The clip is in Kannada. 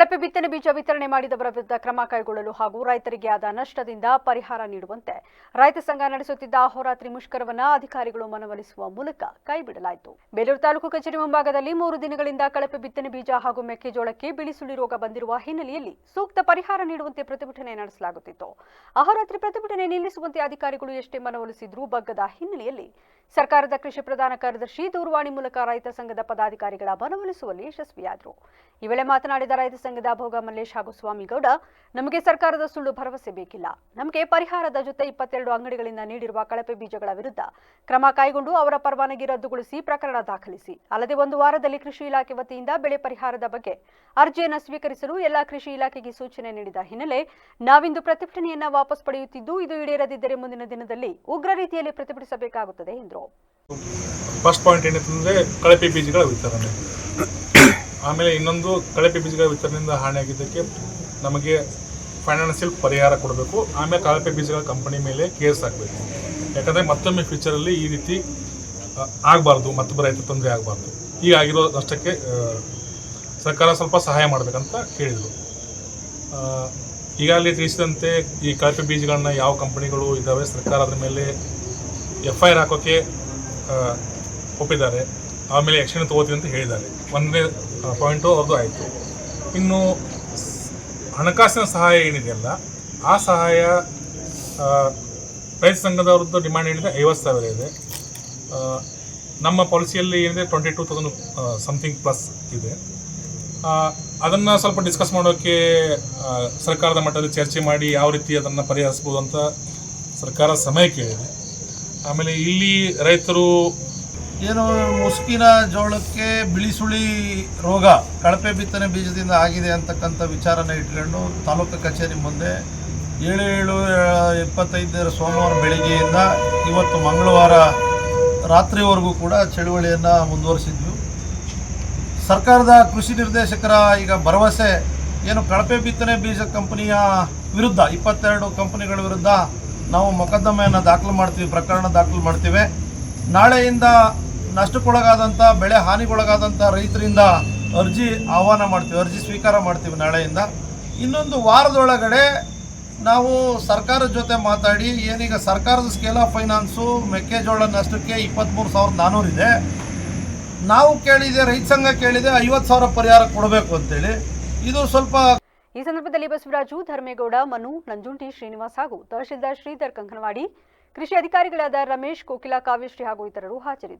ಕಳಪೆ ಬಿತ್ತನೆ ಬೀಜ ವಿತರಣೆ ಮಾಡಿದವರ ವಿರುದ್ಧ ಕ್ರಮ ಕೈಗೊಳ್ಳಲು ಹಾಗೂ ರೈತರಿಗೆ ಆದ ನಷ್ಟದಿಂದ ಪರಿಹಾರ ನೀಡುವಂತೆ ರೈತ ಸಂಘ ನಡೆಸುತ್ತಿದ್ದ ಅಹೋರಾತ್ರಿ ಮುಷ್ಕರವನ್ನ ಅಧಿಕಾರಿಗಳು ಮನವೊಲಿಸುವ ಮೂಲಕ ಕೈಬಿಡಲಾಯಿತು. ಬೇಲೂರು ತಾಲೂಕು ಕಚೇರಿ ಮುಂಭಾಗದಲ್ಲಿ ಮೂರು ದಿನಗಳಿಂದ ಕಳಪೆ ಬಿತ್ತನೆ ಬೀಜ ಹಾಗೂ ಮೆಕ್ಕೆಜೋಳಕ್ಕೆ ಬಿಳಿಸುಳಿ ರೋಗ ಬಂದಿರುವ ಹಿನ್ನೆಲೆಯಲ್ಲಿ ಸೂಕ್ತ ಪರಿಹಾರ ನೀಡುವಂತೆ ಪ್ರತಿಭಟನೆ ನಡೆಸಲಾಗುತ್ತಿತ್ತು. ಅಹೋರಾತ್ರಿ ಪ್ರತಿಭಟನೆ ನಿಲ್ಲಿಸುವಂತೆ ಅಧಿಕಾರಿಗಳು ಎಷ್ಟೇ ಮನವೊಲಿಸಿದ್ರೂ ಬಗ್ಗದ ಹಿನ್ನೆಲೆಯಲ್ಲಿ ಸರ್ಕಾರದ ಕೃಷಿ ಪ್ರಧಾನ ಕಾರ್ಯದರ್ಶಿ ದೂರವಾಣಿ ಮೂಲಕ ರೈತ ಸಂಘದ ಪದಾಧಿಕಾರಿಗಳ ಮನವೊಲಿಸುವಲ್ಲಿ ಯಶಸ್ವಿಯಾದರು. ಈ ವೇಳೆ ಮಾತನಾಡಿದ ರೈತ ಸಂಘದ ಭೋಗ ಮಲ್ಲೇಶ್ ಹಾಗೂ ಸ್ವಾಮಿಗೌಡ, ನಮಗೆ ಸರ್ಕಾರದ ಸುಳ್ಳು ಭರವಸೆ ಬೇಕಿಲ್ಲ. ನಮಗೆ ಪರಿಹಾರದ ಜೊತೆ ಇಪ್ಪತ್ತೆರಡು ಅಂಗಡಿಗಳಿಂದ ನೀಡಿರುವ ಕಳಪೆ ಬೀಜಗಳ ವಿರುದ್ಧ ಕ್ರಮ ಕೈಗೊಂಡು ಅವರ ಪರವಾನಗಿ ರದ್ದುಗೊಳಿಸಿ ಪ್ರಕರಣ ದಾಖಲಿಸಿ. ಅಲ್ಲದೆ ಒಂದು ವಾರದಲ್ಲಿ ಕೃಷಿ ಇಲಾಖೆ ವತಿಯಿಂದ ಬೆಳೆ ಪರಿಹಾರದ ಬಗ್ಗೆ ಅರ್ಜಿಯನ್ನು ಸ್ವೀಕರಿಸಲು ಎಲ್ಲಾ ಕೃಷಿ ಇಲಾಖೆಗೆ ಸೂಚನೆ ನೀಡಿದ ಹಿನ್ನೆಲೆ ನಾವಿಂದು ಪ್ರತಿಭಟನೆಯನ್ನ ವಾಪಸ್ ಪಡೆಯುತ್ತಿದ್ದು, ಇದು ಈಡೇರದಿದ್ದರೆ ಮುಂದಿನ ದಿನದಲ್ಲಿ ಉಗ್ರ ರೀತಿಯಲ್ಲಿ ಪ್ರತಿಭಟಿಸಬೇಕಾಗುತ್ತದೆ ಎಂದರು. ಫಸ್ಟ್ ಪಾಯಿಂಟ್ ಏನಂತಂದ್ರೆ ಕಳಪೆ ಬೀಜಗಳ ವಿತರಣೆ. ಆಮೇಲೆ ಇನ್ನೊಂದು ಕಳಪೆ ಬೀಜಗಳ ವಿತರಣೆಯಿಂದ ಹಾನಿಯಾಗಿದ್ದಕ್ಕೆ ನಮಗೆ ಫೈನಾನ್ಷಿಯಲ್ ಪರಿಹಾರ ಕೊಡಬೇಕು. ಆಮೇಲೆ ಕಳಪೆ ಬೀಜಗಳ ಕಂಪನಿ ಮೇಲೆ ಕೇಸ್ ಹಾಕಬೇಕು. ಯಾಕಂದರೆ ಮತ್ತೊಮ್ಮೆ ಫ್ಯೂಚರಲ್ಲಿ ಈ ರೀತಿ ಆಗಬಾರ್ದು, ಮತ್ತೊಬ್ಬರ ರೈತ ತೊಂದರೆ ಆಗಬಾರ್ದು. ಈಗ ಆಗಿರೋ ನಷ್ಟಕ್ಕೆ ಸರ್ಕಾರ ಸ್ವಲ್ಪ ಸಹಾಯ ಮಾಡಬೇಕಂತ ಕೇಳಿದರು. ಈಗಾಗಲೇ ತಿಳಿಸಿದಂತೆ ಈ ಕಳಪೆ ಬೀಜಗಳನ್ನ ಯಾವ ಕಂಪನಿಗಳು ಇದ್ದಾವೆ ಸರ್ಕಾರ ಅದರ ಮೇಲೆ ಎಫ್ ಐ ಆರ್ ಹಾಕೋಕ್ಕೆ ಒಪ್ಪಿದ್ದಾರೆ. ಆಮೇಲೆ ಆ್ಯಕ್ಷನ್ ತಗೋತೀವಿ ಅಂತ ಹೇಳಿದ್ದಾರೆ. ಒಂದನೇ ಪಾಯಿಂಟು ಅವ್ರದ್ದು ಆಯಿತು. ಇನ್ನು ಹಣಕಾಸಿನ ಸಹಾಯ ಏನಿದೆಯಲ್ಲ, ಆ ಸಹಾಯ ರೈತ ಸಂಘದವ್ರದ್ದು ಡಿಮ್ಯಾಂಡ್ ಏನಿದೆ, ಐವತ್ತು ಸಾವಿರ ಇದೆ. ನಮ್ಮ ಪಾಲಿಸಿಯಲ್ಲಿ ಏನಿದೆ twenty two thousand something plus ಇದೆ. ಅದನ್ನು ಸ್ವಲ್ಪ ಡಿಸ್ಕಸ್ ಮಾಡೋಕ್ಕೆ ಸರ್ಕಾರದ ಮಟ್ಟದಲ್ಲಿ ಚರ್ಚೆ ಮಾಡಿ ಯಾವ ರೀತಿ ಅದನ್ನು ಪರಿಹರಿಸ್ಬೋದು ಅಂತ ಸರ್ಕಾರ ಸಮಯ ಕೇಳಿದೆ ಆಮೇಲೆ ಇಲ್ಲಿ ರೈತರು ಏನು ಮುಸ್ಕಿನ ಜೋಳಕ್ಕೆ ಬಿಳಿಸುಳಿ ರೋಗ, ಕಳಪೆ ಬಿತ್ತನೆ ಬೀಜದಿಂದ ಆಗಿದೆ ಅಂತಕ್ಕಂಥ ವಿಚಾರನ ಇಟ್ಕೊಂಡು ತಾಲೂಕು ಕಚೇರಿ ಮುಂದೆ ಏಳು ಏಳು ಇಪ್ಪತ್ತೈದರ ಸೋಮವಾರ ಬೆಳಿಗ್ಗೆಯಿಂದ ಇವತ್ತು ಮಂಗಳವಾರ ರಾತ್ರಿವರೆಗೂ ಕೂಡ ಚಳುವಳಿಯನ್ನು ಮುಂದುವರಿಸಿದ್ವಿ. ಸರ್ಕಾರದ ಕೃಷಿ ನಿರ್ದೇಶಕರ ಈಗ ಭರವಸೆ, ಏನು ಕಳಪೆ ಬಿತ್ತನೆ ಬೀಜ ಕಂಪನಿಯ ವಿರುದ್ಧ, ಇಪ್ಪತ್ತೆರಡು ಕಂಪನಿಗಳ ವಿರುದ್ಧ ನಾವು ಮೊಕದ್ದಮೆಯನ್ನು ದಾಖಲು ಮಾಡ್ತೀವಿ, ಪ್ರಕರಣ ದಾಖಲು ಮಾಡ್ತೀವಿ. ನಾಳೆಯಿಂದ ನಷ್ಟಕ್ಕೊಳಗಾದಂಥ ಬೆಳೆ ಹಾನಿಗೊಳಗಾದಂಥ ರೈತರಿಂದ ಅರ್ಜಿ ಆಹ್ವಾನ ಮಾಡ್ತೀವಿ, ಅರ್ಜಿ ಸ್ವೀಕಾರ ಮಾಡ್ತೀವಿ ನಾಳೆಯಿಂದ. ಇನ್ನೊಂದು ವಾರದೊಳಗಡೆ ನಾವು ಸರ್ಕಾರದ ಜೊತೆ ಮಾತಾಡಿ, ಏನೀಗ ಸರ್ಕಾರದ ಸ್ಕೇಲ್ ಆಫ್ ಫೈನಾನ್ಸು ಮೆಕ್ಕೆಜೋಳ ನಷ್ಟಕ್ಕೆ ಇಪ್ಪತ್ತ್ಮೂರು ಸಾವಿರದ ನಾನ್ನೂರಿದೆ ನಾವು ಕೇಳಿದೆ, ರೈತ ಸಂಘ ಕೇಳಿದೆ, ಐವತ್ತು ಸಾವಿರ ಪರಿಹಾರ ಕೊಡಬೇಕು ಅಂತೇಳಿ. ಇದು ಸ್ವಲ್ಪ ಈ ಸಂದರ್ಭದಲ್ಲಿ ಬಸವರಾಜು ಧರ್ಮೇಗೌಡ, ಮನು ನಂಜುಂಟಿ ಶ್ರೀನಿವಾಸ್ ಹಾಗೂ ತಹಶೀಲ್ದಾರ್ ಶ್ರೀಧರ್ ಕಂಕನವಾಡಿ, ಕೃಷಿ ಅಧಿಕಾರಿಗಳಾದ ರಮೇಶ್, ಕೋಕಿಲಾ ಕಾವ್ಯಶ್ರೀ ಹಾಗೂ ಇತರರು ಹಾಜರಿದ್ದರು.